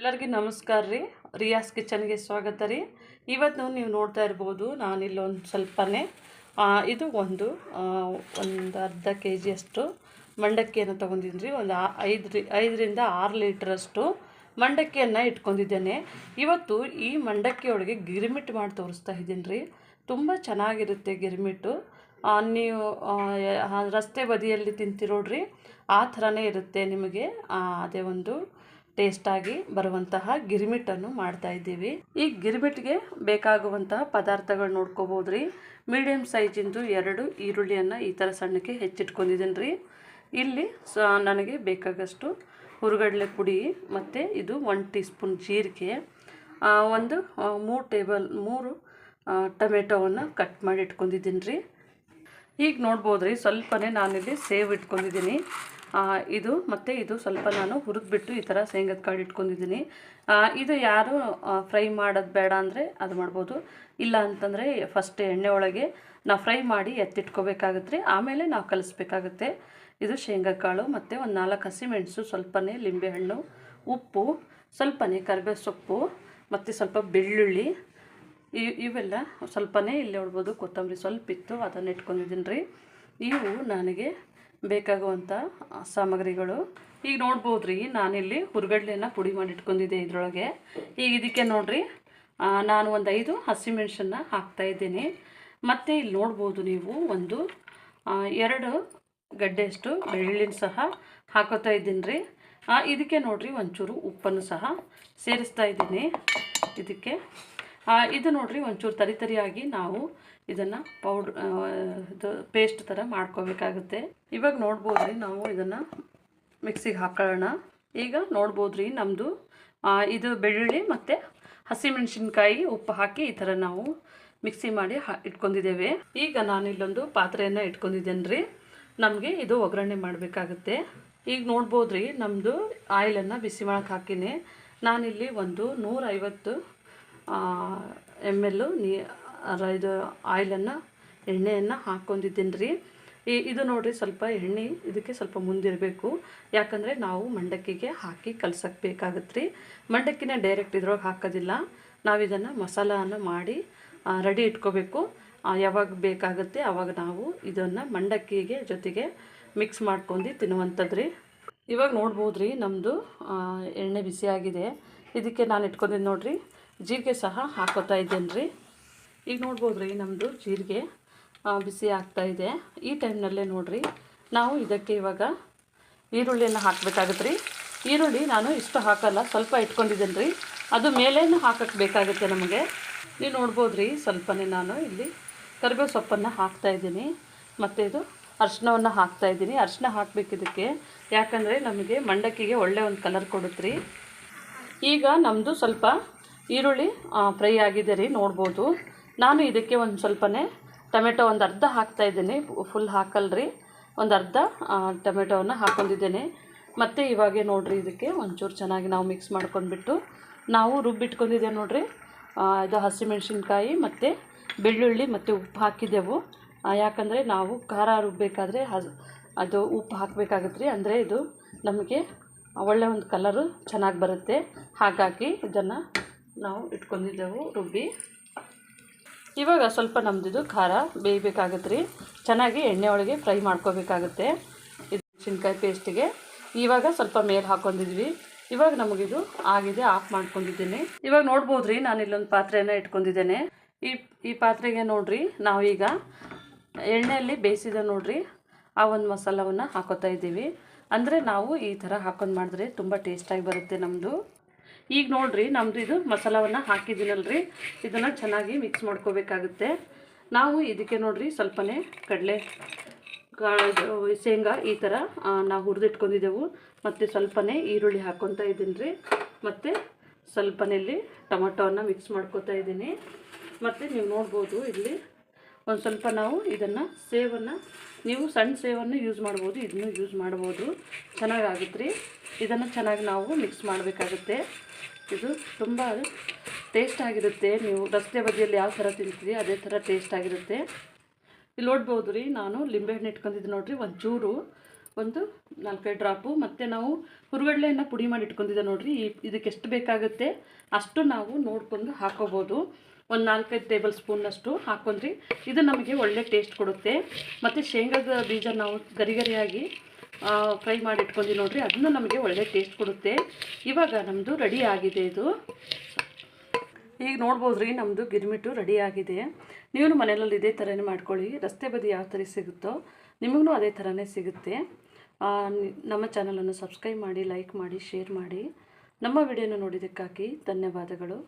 ಎಲ್ಲರಿಗೂ ನಮಸ್ಕಾರ ರೀ. ರಿಯಾಸ್ ಕಿಚನ್ಗೆ ಸ್ವಾಗತ ರೀ. ಇವತ್ತು ನೀವು ನೋಡ್ತಾ ಇರ್ಬೋದು ನಾನಿಲ್ಲೊಂದು ಸ್ವಲ್ಪನೇ ಇದು ಒಂದು ಒಂದು ಅರ್ಧ ಕೆ ಜಿಯಷ್ಟು ಮಂಡಕ್ಕಿಯನ್ನು ತೊಗೊಂಡಿದ್ದೀನಿ ರೀ. ಒಂದು ಐದು ಐದರಿಂದ ಆರು ಲೀಟ್ರಷ್ಟು ಮಂಡಕ್ಕಿಯನ್ನು ಇಟ್ಕೊಂಡಿದ್ದೇನೆ. ಇವತ್ತು ಈ ಮಂಡಕ್ಕಿಯೊಳಗೆ ಗಿರ್ಮಿಟ್ ಮಾಡಿ ತೋರಿಸ್ತಾ ಇದ್ದೀನಿ ರೀ. ತುಂಬ ಚೆನ್ನಾಗಿರುತ್ತೆ ಗಿರಿಮಿಟ್ಟು ನೀವು ರಸ್ತೆ ಬದಿಯಲ್ಲಿ ತಿಂತಿರೋಡ್ರಿ, ಆ ಥರನೇ ಇರುತ್ತೆ ನಿಮಗೆ. ಅದೇ ಒಂದು ಟೇಸ್ಟಾಗಿ ಬರುವಂತಹ ಗಿರ್ಮಿಟನ್ನು ಮಾಡ್ತಾ ಇದ್ದೀವಿ. ಈ ಗಿರ್ಮಿಟ್ಗೆ ಬೇಕಾಗುವಂತಹ ಪದಾರ್ಥಗಳು ನೋಡ್ಕೋಬೋದು ರೀ ಮೀಡಿಯಮ್ ಸೈಜಿಂದು ಎರಡು ಈರುಳ್ಳಿಯನ್ನು ಈ ಥರ ಸಣ್ಣಕ್ಕೆ ಹೆಚ್ಚಿಟ್ಕೊಂಡಿದ್ದೀನಿ ರೀ ಇಲ್ಲಿ ಸ, ನನಗೆ ಬೇಕಾಗಷ್ಟು ಹುರುಗಡಲೆ ಪುಡಿ ಮತ್ತು ಇದು ಒನ್ ಟೀ ಸ್ಪೂನ್ ಜೀರಿಗೆ ಒಂದು ಮೂರು ಟೇಬಲ್, ಮೂರು ಟೊಮೆಟೊವನ್ನು ಕಟ್ ಮಾಡಿ ಇಟ್ಕೊಂಡಿದ್ದೀನಿ ರೀ ಈಗ ನೋಡ್ಬೋದು ರೀ ಸ್ವಲ್ಪನೇ ನಾನಿಲ್ಲಿ ಸೇವ್ ಇಟ್ಕೊಂಡಿದ್ದೀನಿ. ಇದು ಮತ್ತು ಇದು ಸ್ವಲ್ಪ ನಾನು ಹುರಿದ್ಬಿಟ್ಟು ಈ ಥರ ಶೇಂಗದ ಕಾಳು ಇಟ್ಕೊಂಡಿದ್ದೀನಿ. ಇದು ಯಾರು ಫ್ರೈ ಮಾಡೋದು ಬೇಡ ಅಂದರೆ ಅದು ಮಾಡ್ಬೋದು. ಇಲ್ಲ ಅಂತಂದರೆ ಫಸ್ಟ್ ಎಣ್ಣೆ ಒಳಗೆ ನಾವು ಫ್ರೈ ಮಾಡಿ ಎತ್ತಿಟ್ಕೋಬೇಕಾಗತ್ತೆ. ಆಮೇಲೆ ನಾವು ಕಲಿಸ್ಬೇಕಾಗುತ್ತೆ. ಇದು ಶೇಂಗಾ ಕಾಳು ಮತ್ತು ಒಂದು ನಾಲ್ಕು ಹಸಿಮೆಣಸು, ಸ್ವಲ್ಪನೇ ಲಿಂಬೆಹಣ್ಣು, ಉಪ್ಪು, ಸ್ವಲ್ಪನೇ ಕರಿಬೇವು ಸೊಪ್ಪು ಮತ್ತು ಸ್ವಲ್ಪ ಬೆಳ್ಳುಳ್ಳಿ, ಇ, ಇವೆಲ್ಲ ಸ್ವಲ್ಪನೇ ಇಲ್ಲಿ ನೋಡ್ಬೋದು ಕೊತ್ತಂಬರಿ ಸ್ವಲ್ಪ ಇತ್ತು, ಅದನ್ನು ಇಟ್ಕೊಂಡಿದ್ದೀನಿ ರೀ ಇವು ನನಗೆ ಬೇಕಾಗುವಂಥ ಸಾಮಗ್ರಿಗಳು. ಈಗ ನೋಡ್ಬೋದು ರೀ ನಾನಿಲ್ಲಿ ಹುರ್ಗಡ್ಲೆನ ಪುಡಿ ಮಾಡಿ ಇಟ್ಕೊಂಡಿದ್ದೆ ಇದರೊಳಗೆ. ಈಗ ಇದಕ್ಕೆ ನೋಡಿರಿ ನಾನು ಒಂದು ಐದು ಹಸಿಮೆಣಸನ್ನ ಹಾಕ್ತಾ ಇದ್ದೀನಿ. ಮತ್ತು ಇಲ್ಲಿ ನೋಡ್ಬೋದು ನೀವು ಒಂದು ಎರಡು ಗಡ್ಡೆಯಷ್ಟು ಬೆಳ್ಳಿನ ಸಹ ಹಾಕೋತಾ ಇದ್ದೀನಿ ರೀ ಇದಕ್ಕೆ ನೋಡಿರಿ ಒಂಚೂರು ಉಪ್ಪನ್ನು ಸಹ ಸೇರಿಸ್ತಾ ಇದ್ದೀನಿ. ಇದಕ್ಕೆ ಇದು ನೋಡ್ರಿ, ಒಂಚೂರು ತರಿ ತರಿಯಾಗಿ ನಾವು ಇದನ್ನು ಪೌಡ್ರ್ ಇದು ಪೇಸ್ಟ್ ಥರ ಮಾಡ್ಕೋಬೇಕಾಗುತ್ತೆ. ಇವಾಗ ನೋಡ್ಬೋದು ರೀ ನಾವು ಇದನ್ನು ಮಿಕ್ಸಿಗೆ ಹಾಕೋಣ ಈಗ ನೋಡ್ಬೋದು ರೀ ನಮ್ಮದು ಇದು ಬೆಳ್ಳುಳ್ಳಿ ಮತ್ತು ಹಸಿಮೆಣಸಿನ್ಕಾಯಿ ಉಪ್ಪು ಹಾಕಿ ಈ ಥರ ನಾವು ಮಿಕ್ಸಿ ಮಾಡಿ ಹಾ, ಇಟ್ಕೊಂಡಿದ್ದೇವೆ. ಈಗ ನಾನು ಇಲ್ಲೊಂದು ಪಾತ್ರೆಯನ್ನು ಇಟ್ಕೊಂಡಿದ್ದೇನೆ ರೀ ನಮಗೆ ಇದು ಒಗ್ಗರಣೆ ಮಾಡಬೇಕಾಗುತ್ತೆ. ಈಗ ನೋಡ್ಬೋದು ರೀ ನಮ್ಮದು ಆಯಿಲನ್ನು ಬಿಸಿ ಮಾಡಕ್ಕೆ ಹಾಕಿನಿ. ನಾನಿಲ್ಲಿ ಒಂದು ನೂರೈವತ್ತು ಎಂ ಎಲ್ಲು ನೀ ಇದು ಆಯಿಲನ್ನು, ಎಣ್ಣೆಯನ್ನು ಹಾಕ್ಕೊಂಡಿದ್ದೀನಿ ರೀ ಈ, ಇದು ನೋಡಿರಿ ಸ್ವಲ್ಪ ಎಣ್ಣೆ ಇದಕ್ಕೆ ಸ್ವಲ್ಪ ಮುಂದಿರಬೇಕು. ಯಾಕಂದರೆ ನಾವು ಮಂಡಕ್ಕಿಗೆ ಹಾಕಿ ಕಲ್ಸಕ್ಕೆ ಬೇಕಾಗತ್ತೆ ರೀ ಮಂಡಕ್ಕಿನ ಡೈರೆಕ್ಟ್ ಇದ್ರೊಳಗೆ ಹಾಕೋದಿಲ್ಲ. ನಾವು ಇದನ್ನು ಮಸಾಲನ ಮಾಡಿ ರೆಡಿ ಇಟ್ಕೋಬೇಕು. ಯಾವಾಗ ಬೇಕಾಗುತ್ತೆ ಆವಾಗ ನಾವು ಇದನ್ನು ಮಂಡಕ್ಕಿಗೆ ಜೊತೆಗೆ ಮಿಕ್ಸ್ ಮಾಡ್ಕೊಂಡು ತಿನ್ನುವಂಥದ್ದು ರೀ ಇವಾಗ ನೋಡ್ಬೋದು ರೀ ನಮ್ಮದು ಎಣ್ಣೆ ಬಿಸಿಯಾಗಿದೆ. ಇದಕ್ಕೆ ನಾನು ಇಟ್ಕೊಂಡಿದ್ದು ನೋಡ್ರಿ. ಜೀರಿಗೆ ಸಹ ಹಾಕೋತಾ ಇದ್ದೇನೆ ರೀ. ಈಗ ನೋಡ್ಬೋದು ರೀ ನಮ್ಮದು ಜೀರಿಗೆ ಬಿಸಿ ಆಗ್ತಾ ಇದೆ. ಈ ಟೈಮ್ನಲ್ಲೇ ನೋಡಿರಿ, ನಾವು ಇದಕ್ಕೆ ಇವಾಗ ಈರುಳ್ಳಿಯನ್ನು ಹಾಕಬೇಕಾಗತ್ತೆ ರೀ. ಈರುಳ್ಳಿ ನಾನು ಇಷ್ಟು ಹಾಕಲ್ಲ, ಸ್ವಲ್ಪ ಇಟ್ಕೊಂಡಿದ್ದೇನೆ ರೀ. ಅದು ಮೇಲೇನು ಹಾಕಕ್ಕೆ ಬೇಕಾಗುತ್ತೆ ನಮಗೆ. ನೀವು ನೋಡ್ಬೋದು ರೀ ಸ್ವಲ್ಪನೇ ನಾನು ಇಲ್ಲಿ ಕರಿಬೇವು ಸೊಪ್ಪನ್ನು ಹಾಕ್ತಾ ಇದ್ದೀನಿ. ಮತ್ತು ಇದು ಅರ್ಶಿನವನ್ನು ಹಾಕ್ತಾ ಇದ್ದೀನಿ. ಅರ್ಶಿನ ಹಾಕಬೇಕಿದ್ದಕ್ಕೆ ಯಾಕಂದರೆ ನಮಗೆ ಮಂಡಕ್ಕಿಗೆ ಒಳ್ಳೆ ಒಂದು ಕಲರ್ ಕೊಡುತ್ತೆ ರೀ. ಈಗ ನಮ್ಮದು ಸ್ವಲ್ಪ ಈರುಳ್ಳಿ ಫ್ರೈ ಆಗಿದೆ ರೀ, ನೋಡ್ಬೋದು. ನಾನು ಇದಕ್ಕೆ ಒಂದು ಸ್ವಲ್ಪನೇ ಟೊಮೆಟೊ ಒಂದು ಅರ್ಧ ಹಾಕ್ತಾ ಇದ್ದೀನಿ, ಫುಲ್ ಹಾಕಲ್ರಿ. ಒಂದು ಅರ್ಧ ಟೊಮೆಟೊವನ್ನು ಹಾಕ್ಕೊಂಡಿದ್ದೇನೆ ಮತ್ತು ಇವಾಗೆ ನೋಡಿರಿ ಇದಕ್ಕೆ ಒಂಚೂರು ಚೆನ್ನಾಗಿ ನಾವು ಮಿಕ್ಸ್ ಮಾಡ್ಕೊಂಡ್ಬಿಟ್ಟು ನಾವು ರುಬ್ಬಿಟ್ಕೊಂಡಿದ್ದೆ ನೋಡಿರಿ. ಇದು ಹಸಿಮೆಣಸಿನ್ಕಾಯಿ ಮತ್ತು ಬೆಳ್ಳುಳ್ಳಿ ಮತ್ತು ಉಪ್ಪು ಹಾಕಿದ್ದೆವು. ಯಾಕಂದರೆ ನಾವು ಖಾರ ರುಬ್ಬಬೇಕಾದ್ರೆ ಅದು ಉಪ್ಪು ಹಾಕಬೇಕಾಗತ್ತೆ ರೀ ಅಂದರೆ ಇದು ನಮಗೆ ಒಳ್ಳೆ ಒಂದು ಕಲರು ಚೆನ್ನಾಗಿ ಬರುತ್ತೆ. ಹಾಗಾಗಿ ಇದನ್ನು ನಾವು ಇಟ್ಕೊಂಡಿದ್ದೆವು ರುಬ್ಬಿ. ಇವಾಗ ಸ್ವಲ್ಪ ನಮ್ಮದಿದು ಖಾರ ಬೇಯಬೇಕಾಗತ್ತೆ ರೀ ಚೆನ್ನಾಗಿ ಎಣ್ಣೆ ಒಳಗೆ ಫ್ರೈ ಮಾಡ್ಕೋಬೇಕಾಗುತ್ತೆ. ಇದು ಮೆಣಸಿನ್ಕಾಯಿ ಪೇಸ್ಟಿಗೆ. ಇವಾಗ ಸ್ವಲ್ಪ ಮೇಲೆ ಹಾಕ್ಕೊಂಡಿದ್ವಿ. ಇವಾಗ ನಮಗಿದು ಆಗಿದೆ, ಆಫ್ ಮಾಡ್ಕೊಂಡಿದ್ದೀನಿ. ಇವಾಗ ನೋಡ್ಬೋದು ರೀ ನಾನು ಇಲ್ಲೊಂದು ಪಾತ್ರೆಯನ್ನು ಇಟ್ಕೊಂಡಿದ್ದೇನೆ. ಈ ಈ ಪಾತ್ರೆಗೆ ನೋಡ್ರಿ ನಾವೀಗ ಎಣ್ಣೆಯಲ್ಲಿ ಬೇಯಿಸಿದ ನೋಡ್ರಿ, ಆ ಒಂದು ಮಸಾಲವನ್ನು ಹಾಕೋತಾ ಇದ್ದೀವಿ. ಅಂದರೆ ನಾವು ಈ ಥರ ಹಾಕೊಂಡು ಮಾಡಿದ್ರೆ ತುಂಬ ಟೇಸ್ಟಾಗಿ ಬರುತ್ತೆ ನಮ್ಮದು ಈಗ ನೋಡ್ರಿ, ನಮ್ದು ಇದು ಮಸಾಲವನ್ನು ಹಾಕಿದ್ದೀನಲ್ರಿ. ಇದನ್ನು ಚೆನ್ನಾಗಿ ಮಿಕ್ಸ್ ಮಾಡ್ಕೋಬೇಕಾಗುತ್ತೆ. ನಾವು ಇದಕ್ಕೆ ನೋಡ್ರಿ ಸ್ವಲ್ಪನೇ ಕಡಲೆ ಶೇಂಗಾ ಈ ಥರ ನಾವು ಹುರಿದಿಟ್ಕೊಂಡಿದ್ದೆವು. ಮತ್ತು ಸ್ವಲ್ಪನೇ ಈರುಳ್ಳಿ ಹಾಕ್ಕೊತಾ ಇದ್ದೀನಿ ರೀ ಮತ್ತು ಸ್ವಲ್ಪನೇ ಇಲ್ಲಿ ಟೊಮಟೊವನ್ನು ಮಿಕ್ಸ್ ಮಾಡ್ಕೊತಾ ಇದ್ದೀನಿ. ಮತ್ತು ನೀವು ನೋಡ್ಬೋದು ಇಲ್ಲಿ ಒಂದು ಸ್ವಲ್ಪ ನಾವು ಇದನ್ನು ಸೇವನ್ನು, ನೀವು ಸಣ್ಣ ಸೇವನ್ನು ಯೂಸ್ ಮಾಡ್ಬೋದು, ಇದನ್ನು ಯೂಸ್ ಮಾಡ್ಬೋದು ಚೆನ್ನಾಗಾಗುತ್ತೆ ರೀ ಇದನ್ನು ಚೆನ್ನಾಗಿ ನಾವು ಮಿಕ್ಸ್ ಮಾಡಬೇಕಾಗುತ್ತೆ. ಇದು ತುಂಬ ಟೇಸ್ಟ್ ಆಗಿರುತ್ತೆ. ನೀವು ರಸ್ತೆ ಬದಿಯಲ್ಲಿ ಯಾವ ಥರ ತಿಂತೀರಿ, ಅದೇ ಥರ ಟೇಸ್ಟ್ ಆಗಿರುತ್ತೆ. ಇಲ್ಲಿ ನೋಡ್ಬೋದು ರೀ, ನಾನು ಲಿಂಬೆಹಣ್ಣು ಇಟ್ಕೊಂಡಿದ್ದು ಒಂದು ಚೂರು ಒಂದು ನಾಲ್ಕೈದು ಡ್ರಾಪು ಮತ್ತು ನಾವು ಹುರುಗಡ್ಲೆಯನ್ನು ಪುಡಿ ಮಾಡಿ ಇಟ್ಕೊಂಡಿದ್ದೆ ನೋಡಿರಿ ಇದಕ್ಕೆ ಎಷ್ಟು ಬೇಕಾಗುತ್ತೆ ಅಷ್ಟು ನಾವು ನೋಡ್ಕೊಂಡು ಹಾಕೋಬೋದು. ಒಂದು ನಾಲ್ಕೈದು ಟೇಬಲ್ ಸ್ಪೂನಷ್ಟು ಹಾಕೊಂಡ್ರಿ. ಇದು ನಮಗೆ ಒಳ್ಳೆ ಟೇಸ್ಟ್ ಕೊಡುತ್ತೆ. ಮತ್ತು ಶೇಂಗಾದ ಬೀಜ ನಾವು ಗರಿ ಗರಿಯಾಗಿ ಫ್ರೈ ಮಾಡಿ ಇಟ್ಕೊಂಡ್ವಿ ನೋಡಿರಿ, ಅದನ್ನು ನಮಗೆ ಒಳ್ಳೆ ಟೇಸ್ಟ್ ಕೊಡುತ್ತೆ. ಇವಾಗ ನಮ್ಮದು ರೆಡಿ ಆಗಿದೆ ಇದು. ಈಗ ನೋಡ್ಬೋದು ರೀ ನಮ್ಮದು ಗಿರ್ಮಿಟ್ಟು ರೆಡಿ ಆಗಿದೆ. ನೀವು ಮನೆಯಲ್ಲಿ ಇದೇ ಥರನೇ ಮಾಡ್ಕೊಳ್ಳಿ. ರಸ್ತೆ ಬದಿ ಯಾವ ಥರ ಸಿಗುತ್ತೋ, ನಿಮಗೂ ಅದೇ ಥರನೇ ಸಿಗುತ್ತೆ. ನಮ್ಮ ಚಾನಲನ್ನು ಸಬ್ಸ್ಕ್ರೈಬ್ ಮಾಡಿ ಲೈಕ್ ಮಾಡಿ ಶೇರ್ ಮಾಡಿ. ನಮ್ಮ ವಿಡಿಯೋನ ನೋಡಿದ್ದಕ್ಕಾಗಿ ಧನ್ಯವಾದಗಳು.